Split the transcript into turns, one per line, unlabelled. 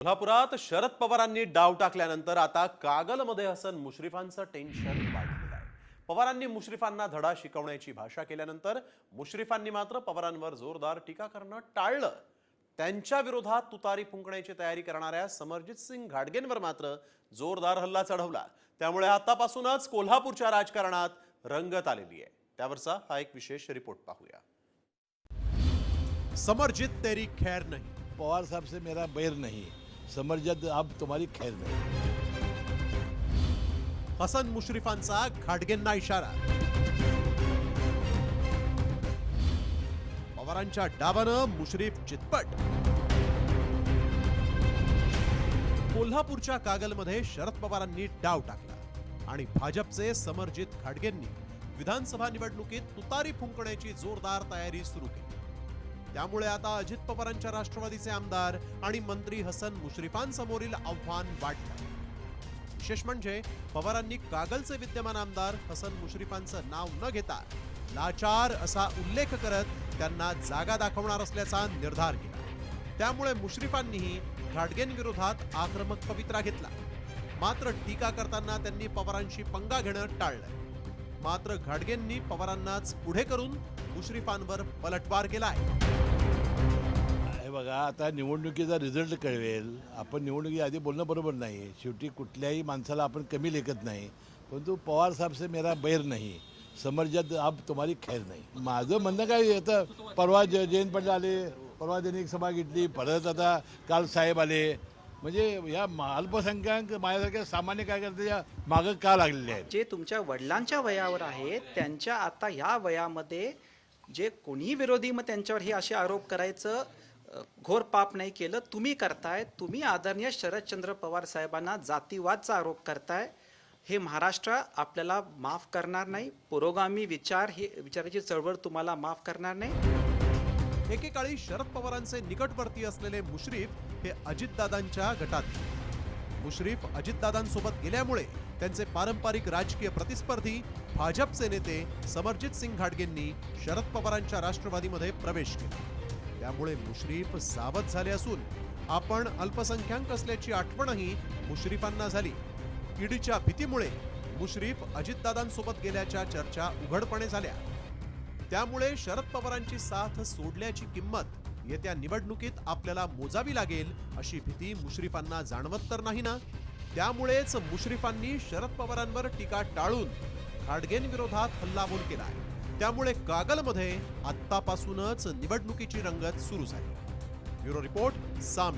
कोल्हापुरात शरद पवारांनी डाव टाकल्यानंतर आता कागलमध्ये हसन मुश्रीफांचं टेन्शन वाढलेलं आहे. पवारांनी मुश्रीफांना धडा शिकवण्याची भाषा केल्यानंतर मुश्रीफांनी मात्र पवारांवर जोरदार टीका करणं टाळलं. त्यांच्या विरोधात तुतारी फुंकण्याची तयारी करणाऱ्या समरजित सिंग घाडगेंवर मात्र जोरदार हल्ला चढवला. त्यामुळे आतापासूनच कोल्हापूरच्या राजकारणात रंगत आलेली आहे. त्यावरचा हा एक विशेष रिपोर्ट पाहूया. समरजित तेरी खैर नाही.
पवार साहब से मेरा बैर नहीं समरजद अब तुम्हारी खैर नहीं
हसन मुश्रीफांचा खाडगेंना इशारा। पवारांच्या डावानं मुश्रीफ चितपट। कोल्हापूरच्या कागलमध्ये शरद पवारांनी डाव टाकला आणि भाजपचे समरजित खाडगेंनी विधानसभा निवडणुकीत तुतारी फुंकण्याची जोरदार तयारी सुरू केली. त्यामुळे आता अजित पवारांच्या राष्ट्रवादीचे आमदार आणि मंत्री हसन मुश्रीफांसमोरील आव्हान वाढलं. विशेष म्हणजे पवारांनी कागलचे विद्यमान आमदार हसन मुश्रीफांचं नाव न घेता लाचार असा उल्लेख करत त्यांना जागा दाखवणार असल्याचा निर्धार केला. त्यामुळे मुश्रीफांनीही घाटगेंविरोधात आक्रमक पवित्रा घेतला. मात्र टीका करताना त्यांनी पवारांशी पंगा घेणं टाळलं. मात्र घाडगेंनी पवारांनाच पुढे करून मुश्रीफांवर पलटवार केलाय.
बघा आता निवडणुकीचा रिझल्ट कळवेल आपण निवडणुकी आधी बोलणं बरोबर नाही. शेवटी कुठल्याही माणसाला आपण कमी लेखत नाही. परंतु पवार साहब से मेरा बैर नाही. समर्जात अब तुम्हारी खैर नाही. माझं म्हणणं काय येतं परवा ज जयंत पाटील आले परवा त्यांनी एक सभा घेतली परत आता काल साहेब आले. म्हणजे या अल्पसंख्याक माझ्यासारख्या सामान्य कार्यकर्त्याच्या मागं का लागलेले आहेत?
जे तुमच्या वडिलांच्या वयावर आहेत त्यांच्या आता ह्या वयामध्ये जे कोणीही विरोधी मग त्यांच्यावर हे असे आरोप करायचं घोर पाप नाही केलं तुम्ही करताय तुम्ही आदरणीय शरदचंद्र पवार साहेबांना जातीवादचा आरोप करताय हे महाराष्ट्र आपल्याला माफ करणार नाही. पुरोगामी विचार हे विचाराची चळवळ तुम्हाला माफ करणार नाही.
एकेकाळी शरद पवारांचे निकटवर्ती असलेले मुश्रीफ हे अजितदादांच्या गटात. मुश्रीफ अजितदादांसोबत गेल्यामुळे त्यांचे पारंपरिक राजकीय प्रतिस्पर्धी भाजपचे नेते समरजित सिंग घाटगेंनी शरद पवारांच्या राष्ट्रवादीमध्ये प्रवेश केला. त्यामुळे मुश्रीफ सावध झाले असून आपण अल्पसंख्याक असल्याची आठवणही मुश्रीफांना झाली. ईडीच्या भीतीमुळे मुश्रीफ अजितदादांसोबत गेल्याच्या चर्चा उघडपणे झाल्या. त्यामुळे शरद पवारांची साथ सोडल्याची किंमत येत्या निवडणुकीत आपल्याला मोजावी लागेल अशी भीती मुश्रीफांना जाणवत तर नाही ना? त्यामुळेच मुश्रीफांनी शरद पवारांवर टीका टाळून खाडगेंविरोधात हल्लाबोल आहे त्यामुळे कागलमध्ये आत्तापासूनच निवडणुकीची रंगत सुरू झाली. ब्युरो रिपोर्ट साम